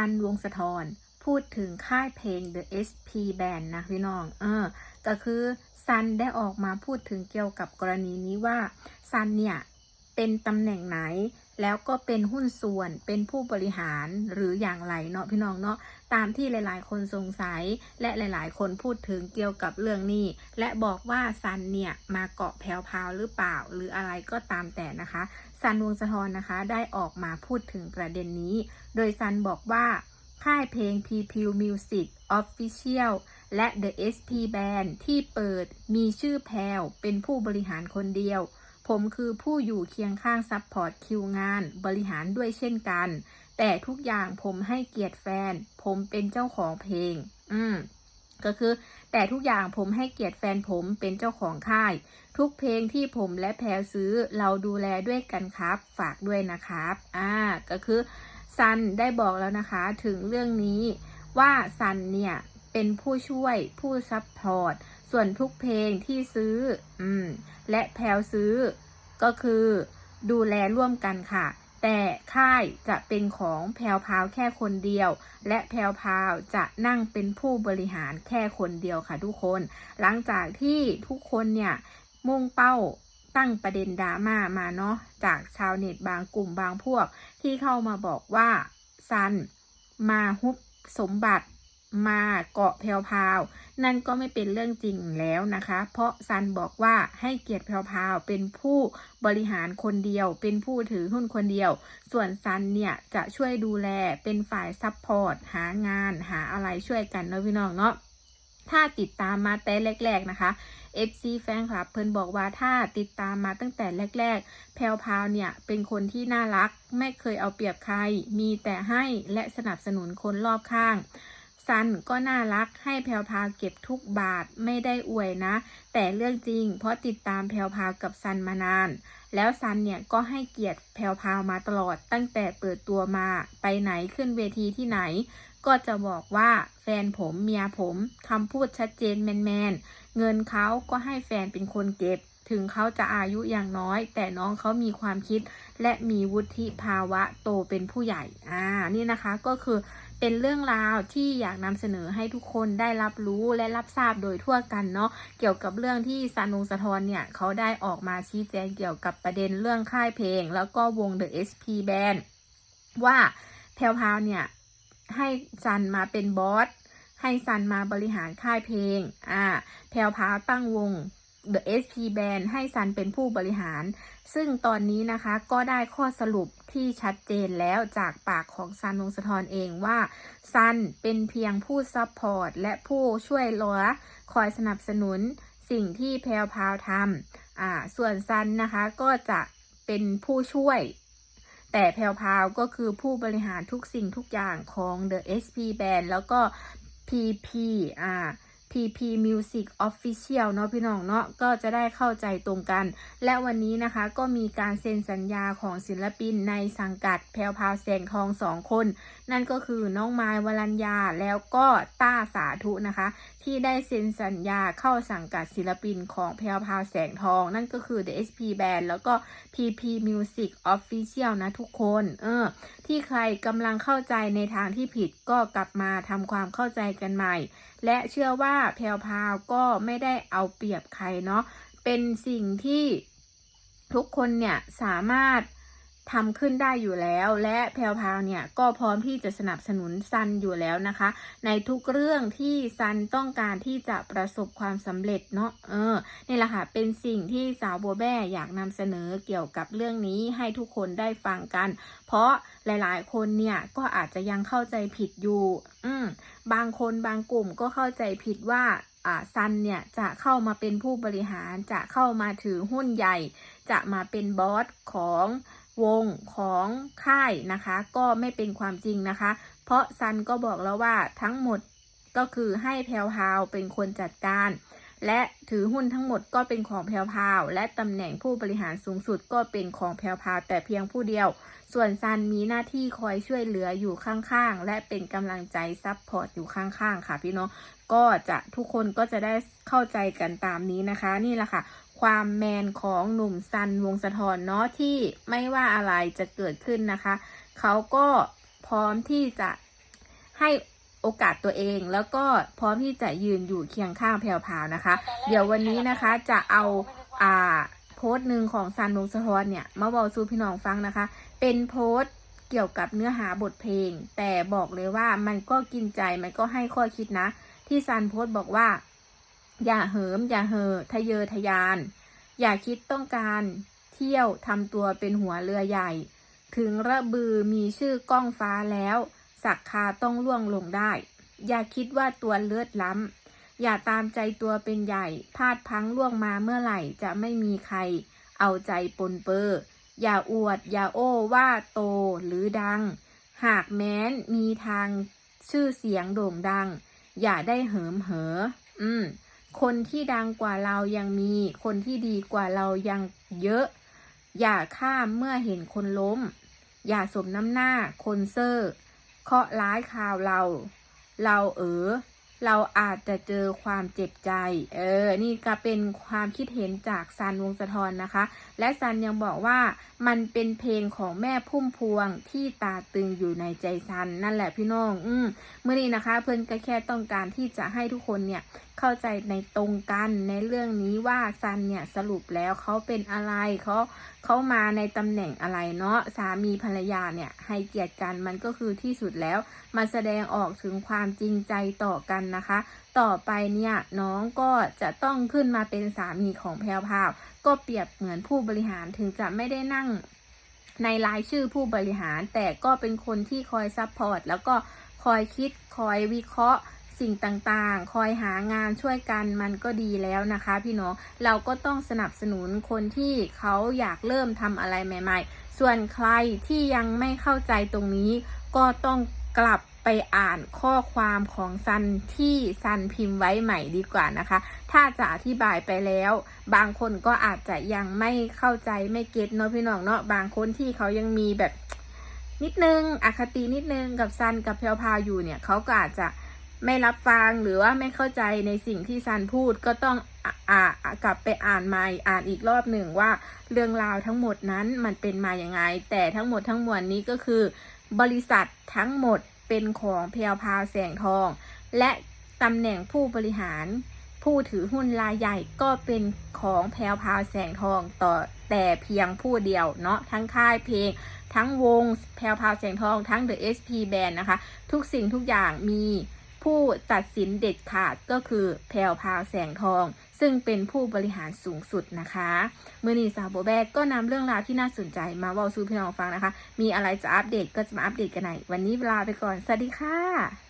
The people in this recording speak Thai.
ซันวงสะทอนพูดถึงค่ายเพลง The SP Band นะพี่น้อง เออ ก็คือซันได้ออกมาพูดถึงเกี่ยวกับกรณีนี้ว่าซันเนี่ย เป็นตำแหน่งไหน แล้วก็เป็นหุ้นส่วน เป็นผู้บริหารหรืออย่างไรเนาะพี่น้องเนาะ ตามที่หลายๆ คนสงสัย และหลายๆ คนพูดถึงเกี่ยวกับเรื่องนี้ และบอกว่าซันเนี่ย มาเกาะแพรวพาวหรือเปล่า หรืออะไรก็ตามแต่นะคะ ซันวงสะทอนนะคะ ได้ออกมาพูดถึงประเด็นนี้ โดยซันบอกว่า ค่ายเพลง p p Music Official และ The SP Band ที่เปิดมีชื่อแพรวเป็นผู้บริหารคนเดียว ผมคือผู้อยู่เคียงข้างซัพพอร์ตคิวงาน บริหารด้วยเช่นกัน แต่ทุกอย่างผมให้เกียรติแฟน ผมเป็นเจ้าของเพลง อืม ก็คือ แต่ทุกอย่างผมให้เกียรติแฟนผมเป็นเจ้าของค่าย ทุกเพลงที่ผมและแพรซื้อเราดูแลด้วยกันครับ ฝากด้วยนะครับอ่าก็คือซันได้บอกแล้วนะคะถึงเรื่องนี้ว่าซันเนี่ยเป็นผู้ช่วยผู้ซัพพอร์ตส่วนทุกเพลงที่ซื้ออืมและแพลซื้อ ก็คือ ดูแลร่วมกันค่ะ แต่ค่ายจะเป็นของแพลวพาวแค่คนเดียว และแพลวพาวจะนั่งเป็นผู้บริหารแค่คนเดียวค่ะทุกคน หลังจากที่ทุกคนเนี่ยมุ่งเป้าตั้งประเด็นดราม่ามาเนาะจากชาวเน็ตบางกลุ่มบางพวกที่เข้ามาบอกว่าซันมาฮุบสมบัติ มาเกาะแพรวพาวนั่นก็ไม่เป็นเรื่องจริงแล้วนะคะ เพราะซันบอกว่าให้เกียรติแพรวพาวเป็นผู้บริหารคนเดียว เป็นผู้ถือหุ้นคนเดียว ส่วนซันเนี่ยจะช่วยดูแลเป็นฝ่ายซัพพอร์ตหางานหาอะไรช่วยกันเนาะพี่น้องเนาะถ้าติดตามมาแต่แรก ๆนะคะ FC แฟนคลับเพิ่นบอกว่าถ้าติดตามมาตั้งแต่แรก ๆ แพลวพาวเนี่ยเป็นคนที่น่ารัก ไม่เคยเอาเปรียบใคร มีแต่ให้และสนับสนุนคนรอบข้าง ซันก็น่ารักให้แพลวพาเก็บทุกบาทไม่ได้อวยนะ แต่เรื่องจริงเพราะติดตามแพลวพาวกับซันมานาน แล้วซันเนี่ยก็ให้เกียรติแพลวพาวมาตลอดตั้งแต่เปิดตัวมาไปไหนขึ้นเวทีที่ไหน ก็จะบอกว่าแฟนผมเมียผมคำพูดชัดเจนแมนๆเงินเขาก็ให้แฟนเป็นคนเก็บ ถึงเขาจะอายุอย่างน้อย แต่น้องเขามีความคิด และมีวุฒิภาวะโตเป็นผู้ใหญ่ อ่า นี่นะคะก็คือเป็นเรื่องราวที่อยากนำเสนอให้ทุกคนได้รับรู้และรับทราบโดยทั่วกันเนาะเกี่ยวกับเรื่องที่ซานงสะทอนเนี่ยเขาได้ออกมาชี้แจงเกี่ยวกับประเด็นเรื่องค่ายเพลง แล้วก็วง The SP Band ว่าแพลวพาวเนี่ยให้ซันมาเป็นบอสให้ซันมาบริหารค่ายเพลง อ่า แพลวพาวตั้งวง The SP Band ให้ซันเป็นผู้บริหาร ซึ่งตอนนี้นะคะก็ได้ข้อสรุปที่ชัดเจนแล้วจากปากของซันวงสะทอนเองว่าซันเป็นเพียงผู้ซัพพอร์ตและผู้ช่วยเหลือคอยสนับสนุนสิ่งที่แพลวพาวทำอ่าส่วนซันนะคะก็จะเป็นผู้ช่วย แต่แพลวพาวก็คือผู้บริหารทุกสิ่งทุกอย่างของ The SP Band แล้วก็ PP อ่า PP Music Official เนาะพี่น้องเนาะก็จะได้เข้าใจตรงกัน และวันนี้นะคะก็มีการเซ็นสัญญาของศิลปินในสังกัดแพลวพาวแสงทองสองคน นั่นก็คือน้องไม้วรัญญาแล้วก็ต้าสาธุนะคะ ที่ได้เซ็นสัญญาเข้าสังกัดศิลปินของแพลวพาวแสงทอง นั่นก็คือ The SP Band แล้วก็ PP Music Official นะทุกคน เออ ที่ใครกำลังเข้าใจในทางที่ผิดก็กลับมาทำความเข้าใจกันใหม่ และเชื่อว่าแพลวพาวก็ไม่ได้เอาเปรียบใครเนาะเป็นสิ่งที่ทุกคนเนี่ยสามารถ ทำขึ้นได้อยู่แล้ว และแพลวพาวเนี่ยก็พร้อมที่จะสนับสนุนซันอยู่แล้วนะคะ ในทุกเรื่องที่ซันต้องการที่จะประสบความสำเร็จเนาะเออนี่แหละค่ะเป็นสิ่งที่สาวบัวแบ้อยากนำเสนอเกี่ยวกับเรื่องนี้ให้ทุกคนได้ฟังกัน เพราะหลายๆ คนเนี่ยก็อาจจะยังเข้าใจผิดอยู่ อืมบางคนบางกลุ่มก็เข้าใจผิดว่าอ่าซันเนี่ยจะเข้ามาเป็นผู้บริหารจะเข้ามาถือหุ้นใหญ่ จะมาเป็นบอสของ วงของค่ายนะคะ ก็ไม่เป็นความจริงนะคะ เพราะซันก็บอกแล้วว่าทั้งหมดก็คือให้แพลวพาวเป็นคนจัดการ และถือหุ้นทั้งหมดก็เป็นของแพลวพาว และตำแหน่งผู้บริหารสูงสุดก็เป็นของแพลวพาวแต่เพียงผู้เดียว ส่วนซันมีหน้าที่คอยช่วยเหลืออยู่ข้างๆ และเป็นกำลังใจซัพพอร์ตอยู่ข้างๆ ค่ะพี่น้องก็จะทุกคนก็จะได้เข้าใจกันตามนี้นะคะ นี่แหละค่ะ ความแมนของหนุ่มซันวงสะทอนเนาะที่ไม่ว่าอะไรจะเกิดขึ้นนะคะ เขาก็พร้อมที่จะให้โอกาสตัวเอง แล้วก็พร้อมที่จะยืนอยู่เคียงข้างแพรวพาวนะคะ เดี๋ยววันนี้นะคะจะเอาอ่าโพสต์หนึ่งของซันวงสะท้อนเนี่ยมาบอกสู่พี่น้องฟังนะคะ เป็นโพสต์เกี่ยวกับเนื้อหาบทเพลง แต่บอกเลยว่ามันก็กินใจมันก็ให้ข้อคิดนะ ที่ซันโพสต์บอกว่า อย่าเหิม อย่าเห่อทะเยอทะยาน อย่าคิดต้องการเที่ยวทำตัวเป็นหัวเรือใหญ่ ถึงระบือมีชื่อก้องฟ้าแล้วสักคาต้องล่วงลงได้ อย่าคิดว่าตัวเลือดล้ำ อย่าตามใจตัวเป็นใหญ่ พลาดพังล่วงมาเมื่อไหร่จะไม่มีใคร เอาใจปนเปอร์อย่าอวด อย่าโอ้ว่าโตหรือดัง หากแม้นมีทางชื่อเสียงโด่งดัง อย่าได้เหิมเหอ อืม คนที่ดังกว่าเรายังมี คนที่ดีกว่าเรายังเยอะ อย่าข้ามเมื่อเห็นคนล้ม อย่าสมน้ำหน้า คนเซอร์เคาะร้ายข่าวเรา เราเออเราอาจจะเจอความเจ็บใจ เออ นี่ก็เป็นความคิดเห็นจากซันวงสะทอนนะคะ และซันยังบอกว่ามันเป็นเพลงของแม่พุ่มพวงที่ตาตึงอยู่ในใจซันนั่นแหละพี่น้อง อืมเมื่อนี้นะคะ เพื่อนก็แค่ต้องการที่จะให้ทุกคนเนี่ย เข้าใจในตรงกันในเรื่องนี้ว่าซันเนี่ยสรุปแล้วเขาเป็นอะไรเขาเขามาในตำแหน่งอะไรเนาะสามีภรรยาเนี่ยให้เกียรติกันมันก็คือที่สุดแล้วมาแสดงออกถึงความจริงใจต่อกันนะคะ ต่อไปเนี่ยน้องก็จะต้องขึ้นมาเป็นสามีของแพรวพาวก็เปรียบเหมือนผู้บริหารถึงจะไม่ได้นั่งในรายชื่อผู้บริหารแต่ก็เป็นคนที่คอยซัพพอร์ตแล้วก็คอยคิดคอยวิเคราะห์ สิ่งต่างๆ คอยหางานช่วยกันมันก็ดีแล้วนะคะ พี่น้องเราก็ต้องสนับสนุนคนที่เขาอยากเริ่มทำอะไรใหม่ ๆ ส่วนใครที่ยังไม่เข้าใจตรงนี้ ก็ต้องกลับไปอ่านข้อความของซันที่ซันพิมพ์ไว้ใหม่ดีกว่านะคะ ถ้าจะอธิบายไปแล้ว บางคนก็อาจจะยังไม่เข้าใจไม่เก็ตเนาะพี่น้องเนาะบางคนที่เขายังมีแบบนิดนึงอคตินิดนึงกับซันกับแพรวพาวอยู่เนี่ยเขาก็อาจจะ ไม่รับฟังหรือว่าไม่เข้าใจในสิ่งที่ซันพูดก็ต้องอ่ากลับไปอ่านใหม่อ่านอีกรอบหนึ่งว่าเรื่องราวทั้งหมดนั้นมันเป็นมาอย่างไง แต่ทั้งหมดทั้งมวลนี้ก็คือ บริษัททั้งหมดเป็นของแพรวพาแสงทอง และตำแหน่งผู้บริหารผู้ถือหุ้นรายใหญ่ก็เป็นของแพรวพาวแสงทองต่อแต่เพียงผู้เดียวเนาะทั้งค่ายเพลง ทั้งวงแพรวพาวแสงทองทั้ง The SP Band นะคะ ทุกสิ่งทุกอย่างมี ผู้ตัดสินเด็ดขาดก็คือแพลวพาวแสงทอง ซึ่งเป็นผู้บริหารสูงสุดนะคะเมื่อนี้สาวโบแบกก็นำเรื่องราวที่น่าสนใจมาเว่าสู่พี่น้องฟังนะคะ มีอะไรจะอัปเดตก็จะมาอัปเดตกันในวันนี้ลาไปก่อน สวัสดีค่ะ